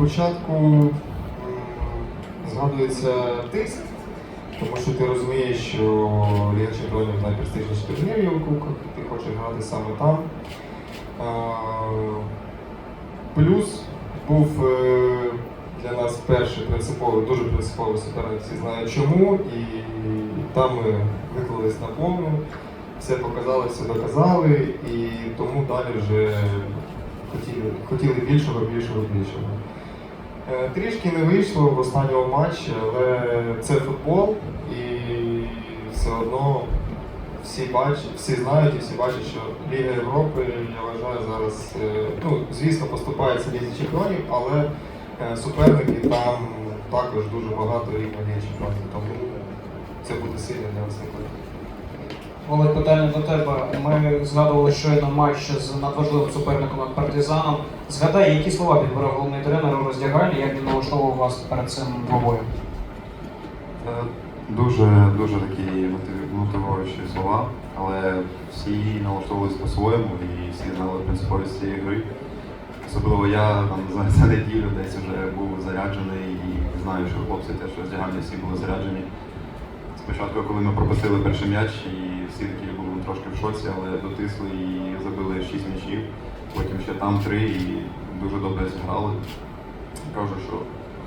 Спочатку згадується тиск, тому що ти розумієш, що Ліга Чемпіонів найпрестижніший турнір є у Кубках, ти хочеш грати саме там. Плюс був е, для нас перший принциповий, дуже принциповий суперник, всі знають чому, і там ми виклались на повну, все показали, все доказали, і тому далі вже хотіли, хотіли більшого, більшого, більшого. Е, Трішки не вийшло в останньому матчі, але це футбол, і все одно всі бачать, всі знають і всі бачать, що Ліга Європи, я вважаю, зараз, е, ну, звісно, поступається Лізі Чемпіонів, але е, суперники там також дуже багато рівня Ліги Чемпіонів, тому це буде сильно для нас виклик. Володь, питання до тебе. Ми згадували щойно матч з надважливим суперником над партизаном. Згадай, які слова підбирав головний тренер у роздягальні, як він налаштовував вас перед цим двобоєм? Е, Дуже дуже такі мотивуючі слова, але всі налаштовувалися по-своєму і всі знали принциповість цієї гри. Особливо я там за неділю десь вже був заряджений і знаю, що хлопці теж роздягальні всі були заряджені. Спочатку, коли ми пропустили перший м'яч, і всі такі були трошки в шоці, але дотисли і забили 6 м'ячів. Потім ще там три і дуже добре зіграли. Кажу, що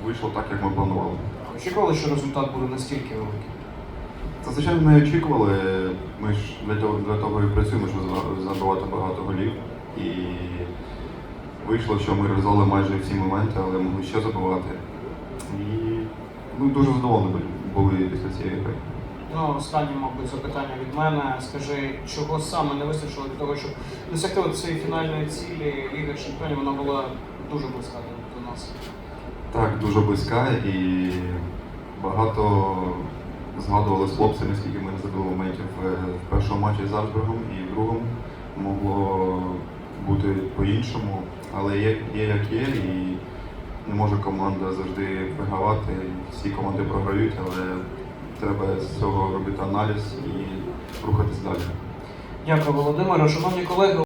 вийшло так, як ми планували. Очікували, що результат буде настільки великий? Це, звичайно, не очікували. Ми ж для того, для того і працюємо, щоб забивати багато голів. І вийшло, що ми реалізували майже всі моменти, але могли ще забивати. І ну, дуже задоволені були після цієї гри. Ну, останнє, мабуть, запитання від мене. Скажи, чого саме не вистачило для того, щоб досягти цієї фінальної цілі Ліга Чемпіонів, вона була дуже близька до- нас. Так, дуже близька і багато згадували з хлопцями, скільки ми не забили моментів е, в першому матчі з Зальцбургом і в другому. Могло бути по-іншому, але є, є як є, і не може команда завжди вигравати. Всі команди програють, але треба з цього робити аналіз і рухатись далі. Дякую, Володимире. Шановні колеги.